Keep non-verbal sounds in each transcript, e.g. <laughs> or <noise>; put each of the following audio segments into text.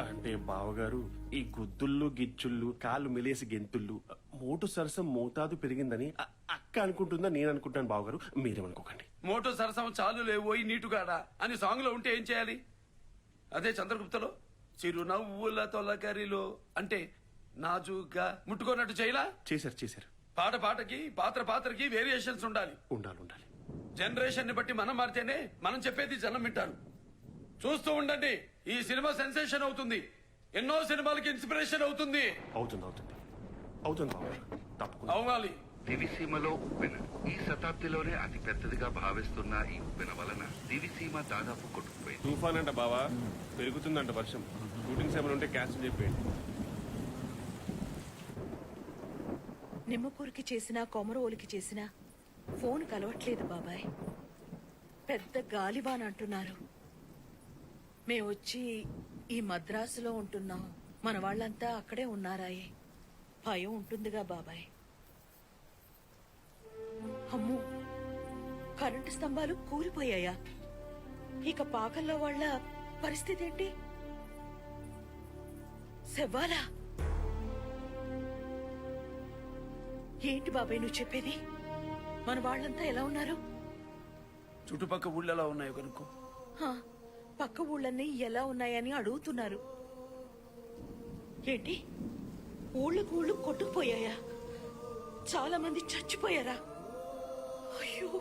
అంటే బావగారు ఈ గుద్దుళ్ళు గిచ్చుళ్ళు కాళ్ళు మెలేసి గెంతుళ్ళు మోటు సరసం మోతాదు పెరిగిందని అ- అక్క అనుకుంటుందా నేను అనుకుంటాను బావగారు. మీరేమనుకోకండి మోటో సరసం చాలు లేవోయి నీటుగాడా అని సాంగ్లో ఉంటే ఏం చేయాలి? అదే చంద్రగుప్తలో చిరునవ్వుల తొలకరిలో అంటే నాజుగ్గా ముట్టుకోనట్టు చేయలా? చేశారు చేశారు. పాట పాటకి పాత్ర పాత్రకి వేరియేషన్స్ ఉండాలి. ఉండాలి ఉండాలి. జనరేషన్ని బట్టి మనం మారితేనే మనం చెప్పేది జనం వింటారు. చూస్తూ ఉండండి. ఈ సినిమా సెన్సేషన్ అవుతుంది. ఎన్నో సినిమాలకి ఇన్స్పిరేషన్ అవుతుంది. అవుతుంది అవుతుంది. అవుతుంది బావగారు తప్పకుండా. అవ్వాలి దివిసీమలో ఉప్పెన. ఈ శతాబ్దిలోనే అతి పెద్దదిగా భావిస్తున్న ఈ ఉప్పెన వలన దివిసీమ దాదాపు కొట్టుకుపోయింది. తుఫాన్ అంట బావా. పెరుగుతుందంట వర్షం. షూటింగ్స్ ఏమైనా ఉంటే క్యాన్సిల్ చెప్పేయండి నిమ్మకూరికి చేసినా కొమరవోలికి చేసినా ఫోన్ కలవట్లేదు బాబాయ్. పెద్ద గాలివాన్ అంటున్నారు. మేము వచ్చి ఈ మద్రాసులో ఉంటున్నాం. మన వాళ్ళంతా అక్కడే ఉన్నారాయే. భయం ఉంటుందిగా బాబాయ్. అమ్ము కరెంటు స్తంభాలు కూలిపోయాయా? ఇక పాకల్లో వాళ్ళ పరిస్థితి ఏంటి శవ్వాలా ఏంటి బాబాయ్ నువ్వు చెప్పేది? మన వాళ్ళంతా ఎలా ఉన్నారు? చుట్టుపక్క ఊళ్ళో ఎలా ఉన్నాయో కనుక్కో హా, పక్క ఊళ్ళన్నీ ఎలా ఉన్నాయని అడుగుతున్నారు. ఏంటి? ఊళ్ళకు ఊళ్ళు కొట్టుకుపోయాయా? చాలా మంది చచ్చిపోయారా? అయ్యో!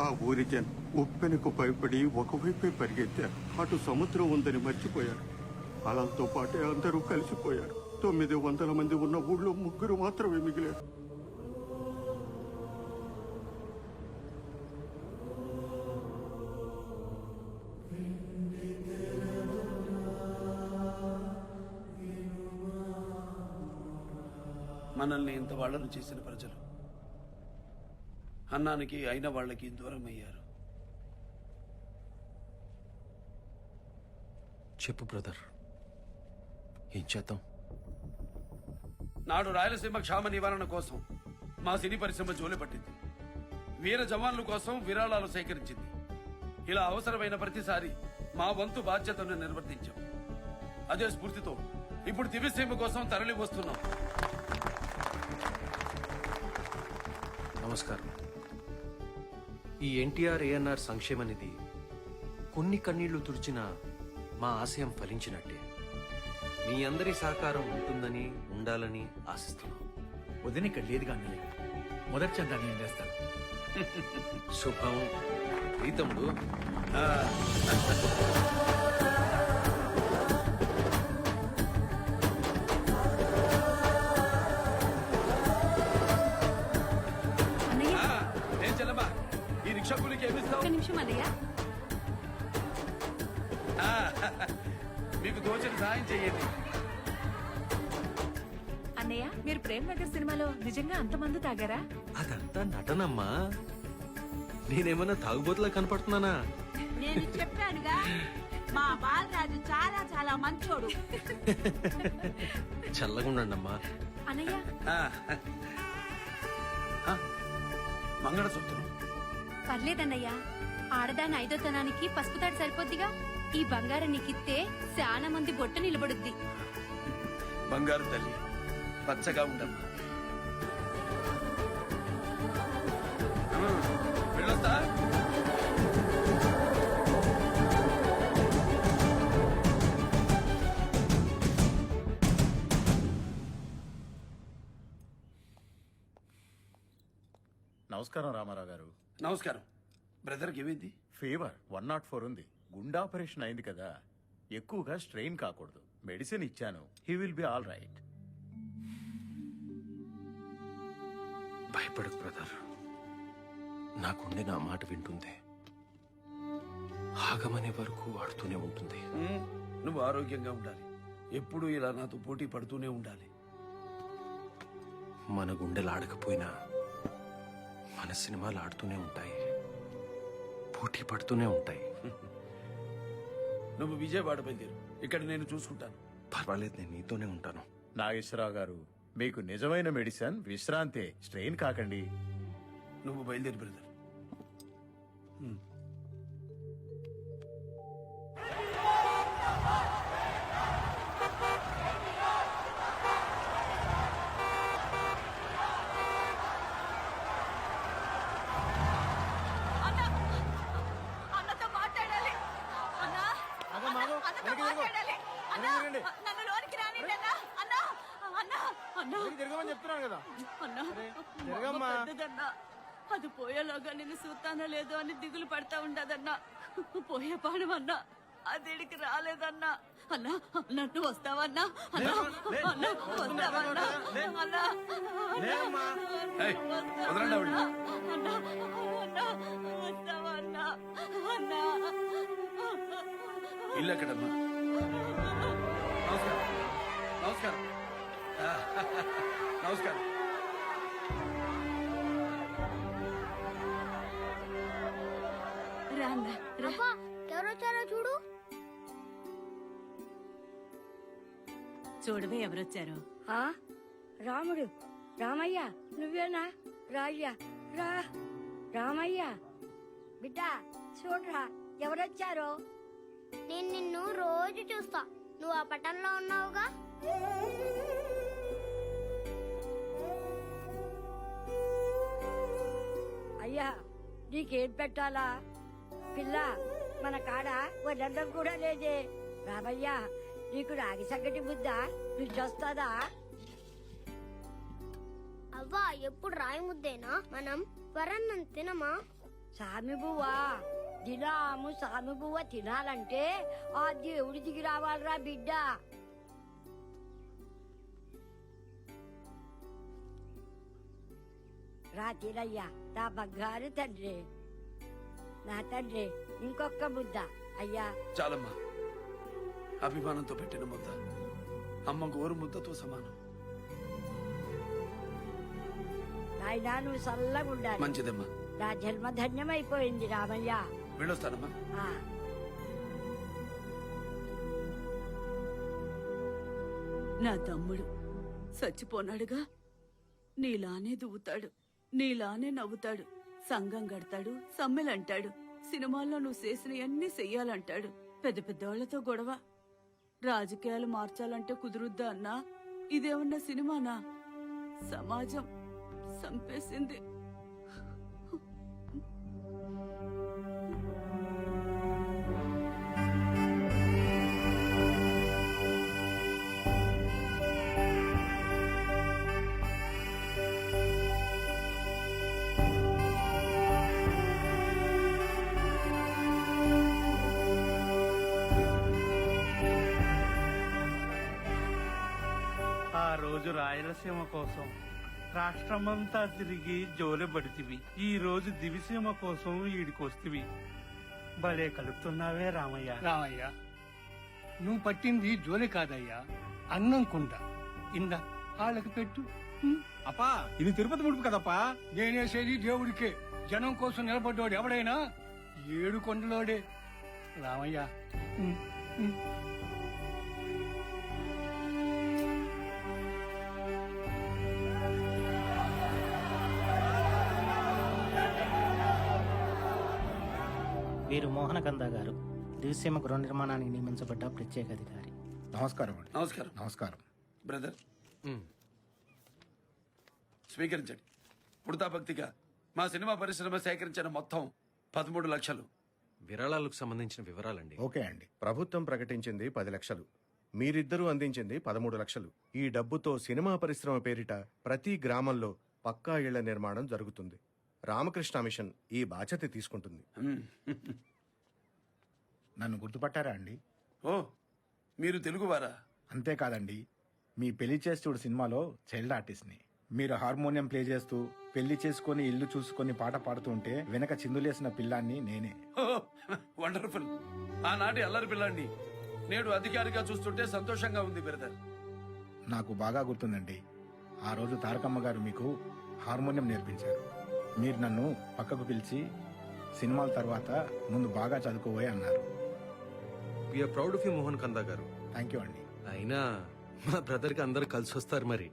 ఆ ఊరి జనం ఉప్పెనకు భయపడి ఒకవైపే పరిగెత్తారు అటు సముద్రం ఉందని మర్చిపోయారు. అలలతో పాటే అందరూ కలిసిపోయారు. తొమ్మిది వందల మంది ఉన్న ఊళ్ళో ముగ్గురు మాత్రమే మిగిలారు. మనల్ని ఇంత వాళ్ళను చేసిన ప్రజలు. అన్నానికి అయిన వాళ్ళకి దూరం అయ్యారు చెప్పు బ్రదర్. ఏం చేద్దాం? నాడు రాయలసీమ క్షామ నివారణ కోసం మా సినీ పరిశ్రమ జోలి పట్టింది. వీర జవాన్ల కోసం విరాళాలు సేకరించింది. ఇలా అవసరమైన ప్రతిసారి మా వంతు బాధ్యతను నిర్వర్తించాం. అదే స్ఫూర్తితో ఇప్పుడు దివ్యసీమ కోసం తరలి వస్తున్నాం. నమస్కారం. ఈ ఎన్టీఆర్ ఏఎన్ఆర్ సంక్షేమ నిధి కొన్ని కన్నీళ్ళు తుడిచిన మా ఆశయం ఫలించినట్టే. మీ అందరి సహకారం ఉంటుందని ఉండాలని ఆశిస్తున్నాం. వదిన ఇక్కడ లేదుగా అన్నయ్య మొదటి చందా నేను వేస్తాను శుభం. ఈ తమ్ముడు. అన్నయ్య. ఆ, ఏం చెల్లమ్మా. ఈ రిక్షా కూలికి ఏమిస్తావు ఒక్క నిమిషం అన్నయ్య. తోచిన సహాయం చెయ్యండి. అన్నయ్య మీరు ప్రేమ్ నగర్ సినిమాలో నిజంగా అంతమంది తాగారా? అదంతా నటనమ్మా. నేనేమన్నా తాగుబోతులా కనపడుతున్నానా? నేను చెప్పానుగా మా బాలరాజు చాలా చాలా మంచోడు. చల్లగుండమ్మా అన్నయ్య. మంగళసూత్రం. పర్లేదన్నయ్య. ఆడదాని ఐదోతనానికి పసుపు తాడు సరిపోద్దిగా? ఈ బంగారం నీకిస్తే చాలా మంది బొట్ట నిలబడుద్ది. బంగారు తల్లి పచ్చగా ఉండమ్మా. వెళ్ళొస్తా. నమస్కారం రామారావు గారు. నమస్కారం. బ్రదర్కి ఏమైంది? ఫీవర్ వన్ నాట్ ఫోర్ ఉంది. గుండె ఆపరేషన్ అయింది కదా. ఎక్కువగా స్ట్రెయిన్ కాకూడదు. మెడిసిన్ ఇచ్చాను. He will be all right. భయపడకు బ్రదర్. నాకుండే నా మాట వింటుంది. ఆగమనే వరకు ఆడుతూనే ఉంటుంది. నువ్వు ఆరోగ్యంగా ఉండాలి. ఎప్పుడూ ఇలా నాతో పోటీ పడుతూనే ఉండాలి. మన గుండెలు ఆడకపోయినా మన సినిమాలు ఆడుతూనే ఉంటాయి. పోటీ పడుతూనే ఉంటాయి. నువ్వు విజయవాడ బయలుదేరు. ఇక్కడ నేను చూసుకుంటాను. పర్వాలేదు నేను నీతోనే ఉంటాను. నాగేశ్వరరావు గారు మీకు నిజమైన మెడిసిన్ విశ్రాంతే. స్ట్రెయిన్ కాకండి. నువ్వు బయలుదేరి బ్రదర్. చెప్తున్నాను కదా. అన్న అది పోయేలోగా నిన్ను చూస్తానో లేదో అని దిగులు పడతా ఉండదన్నా. పోయే పాడమన్నా అది ఇడికి రాలేదన్నా. అన్నా నన్ను వస్తావన్నా? అన్నా అన్నా వస్తావన్నా? అన్నా. అన్నా అన్నా అన్నా ఇల్లు ఎక్కడమ్మా? నమస్కారం. నమస్కారం. ఎవరొచ్చారో చూడు. చూడవే ఎవరొచ్చారో ఆ రాముడు రామయ్య నువ్వేనా? రాయ్యా రా. రామయ్య బిడ్డ చూడరా ఎవరొచ్చారో? నేను నిన్ను రోజు చూస్తా. నువ్వు ఆ పట్టణంలో ఉన్నావుగా? అయ్యా నీకేం పెట్టాలా? పిల్ల మన కాడ వదండం కూడా లేదే. రామయ్య నీకు రాగి సంగటి బుద్ధ రుచొస్తుందా అవ్వా ఎప్పుడు రాయి ముద్దేనా? మనం వరన్నం తినమా? సామి బువ్వా దినాము సామి బువ్వ తినాలంటే ఆ దేవుడి దిగి రావాలిరా బిడ్డ. రా తినయ్యా నా బంగారు తండ్రి. నా తండ్రి ఇంకొక ముద్ద. అయ్యా. చాలమ్మా. అభిమానంతో పెట్టిన ముద్ద. అమ్మ గోరు ముద్దతో సమానం. నాయనా నువ్వు చల్లగా ఉండాలి. మంచిదమ్మా. నా జన్మ ధన్యమైపోయింది రామయ్య. వెళ్ళొస్తానమ్మా. ఆ. నా తమ్ముడు చచ్చిపోనాడుగా. నీలానే దువ్వుతాడు నీలానే నవ్వుతాడు సంఘం గడతాడు సమ్మెలంటాడు సినిమాల్లో నువ్వు చేసినవన్నీ చెయ్యాలంటాడు. పెద్ద పెద్దవాళ్ళతో గొడవ. రాజకీయాలు మార్చాలంటే కుదురుద్దా అన్నా? ఇదేమన్నా సినిమానా? సమాజం సంపేసింది. రోజు రాయలసీమ కోసం రాష్ట్రమంతా తిరిగి జోలెబడితివి ఈ రోజు దివిసీమ కోసం ఈడికొస్తివి భలే కలుపుతున్నావే రామయ్య. రామయ్య నువ్వు పట్టింది జోలి కాదయ్యా. అన్నం కుండ. ఇంద వాళ్ళకి పెట్టు. అప్పా ఇది తిరుపతి ముడుపు కదప్పా? నేనేసేది దేవుడికే. జనం కోసం నిలబడ్డాడు ఎవడైనా? ఏడు కొండలోడే. రామయ్య వీరు మోహనకంద గారు దివిసీమ గృహ నిర్మాణానికి నియమించబడ్డ ప్రత్యేక అధికారి. నమస్కారం అండి. నమస్కారం. నమస్కారం. బ్రదర్. స్వీకరించండి. పుడతా భక్తిగా మా సినిమా పరిశ్రమ సేకరించిన మొత్తం పదమూడు లక్షలు. విరాళాలకు సంబంధించిన వివరాలండి. ఓకే అండి. ప్రభుత్వం ప్రకటించింది పది లక్షలు. మీరిద్దరూ అందించింది పదమూడు లక్షలు. ఈ డబ్బుతో సినిమా పరిశ్రమ పేరిట ప్రతి గ్రామంలో పక్కా ఇళ్ళ నిర్మాణం జరుగుతుంది. రామకృష్ణ మిషన్ ఈ బాధ్యత తీసుకుంటుంది. <laughs> నన్ను గుర్తుపట్టారా అండి? ఓ మీరు తెలుగువారా? అంతేకాదండి మీ పెళ్ళి చేస్తుడు సినిమాలో చైల్డ్ ఆర్టిస్ట్ని. మీరు హార్మోనియం ప్లే చేస్తూ పెళ్ళి చేసుకొని ఇల్లు చూసుకొని పాట పాడుతూ ఉంటే వెనక చిందులేసిన పిల్లాన్ని నేనే. Oh, wonderful. ఆనాటి అల్లరి పిల్లాన్ని నేడు అధికారిగా చూస్తుంటే సంతోషంగా ఉంది బ్రదర్. నాకు బాగా గుర్తుందండి. ఆ రోజు తారకమ్మ గారు మీకు హార్మోనియం నేర్పించారు. మీరు నన్ను పక్కకు పిలిచి సినిమాల తర్వాత ముందు బాగా చదువుకోబోయే అన్నారు. We are proud of you Mohan Kanda గారు. థ్యాంక్ యూ అండి అయినా మా బ్రదర్కి అందరు కలిసి వస్తారు మరి.